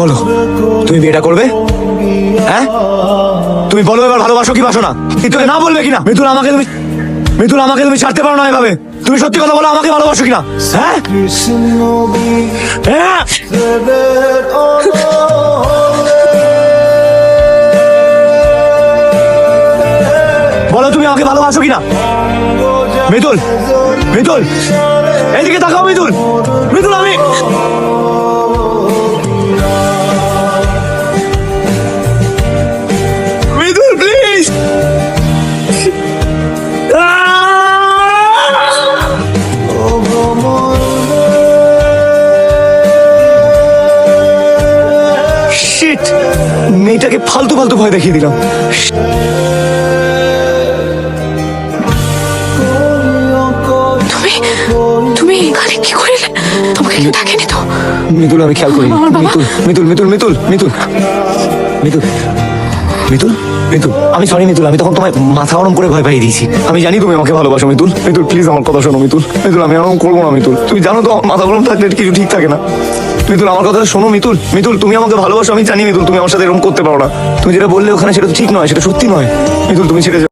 বলো, তুমি বিয়েটা করবে? হ্যাঁ? তুমি বলো এবার ভালোবাসো কি বাসো না? মিতুলে না বলবে কিনা? মিতুল আমাকে তুমি মিতুল আমাকে তুমি ছাড়তে পারো না এভাবে। তুমি সত্যি কথা বলো, আমাকে ভালোবাসো কিনা? হ্যাঁ? হ্যাঁ? বলো, তুমি আমাকে ভালোবাসো কিনা? মিতুল মিতুল এদিকে তাকাও মিতুল শিট মেয়েটাকে ফালতু ফালতু ভয় দেখিয়ে দিলাম। তুমি এখানে কি করিলে? তোমাকে কেউ ডাকেনি তো? মিতুল আমি খেয়াল করি। মিতুল মিতুল মিতুল মিতুল মিতুল মিতুল। মিতুল মিতুল। আমি সরি মিতুল, আমি তখন তোমায় মাথা গরম করে ভয় পাইয়ে দিয়েছি। আমি জানি তুমি আমাকে ভালোবাসো মিতুল। মিতুল প্লিজ আমার কথা শোনো মিতুল। মিতুল, আমি এরকম করব না মিতুল। তুমি জানো তো মাথা গরম থাকলে কিছু ঠিক থাকে না। মিতুল, আমার কথা শোনো মিতুল। মিতুল, তুমি আমাকে ভালোবাসো, আমি জানি মিতুল, তুমি আমার সাথে এরকম করতে পারো না। তুমি যেটা বললে ওখানে সেটা ঠিক নয়, সেটা সত্যি নয়। মিতুল, তুমি সেটা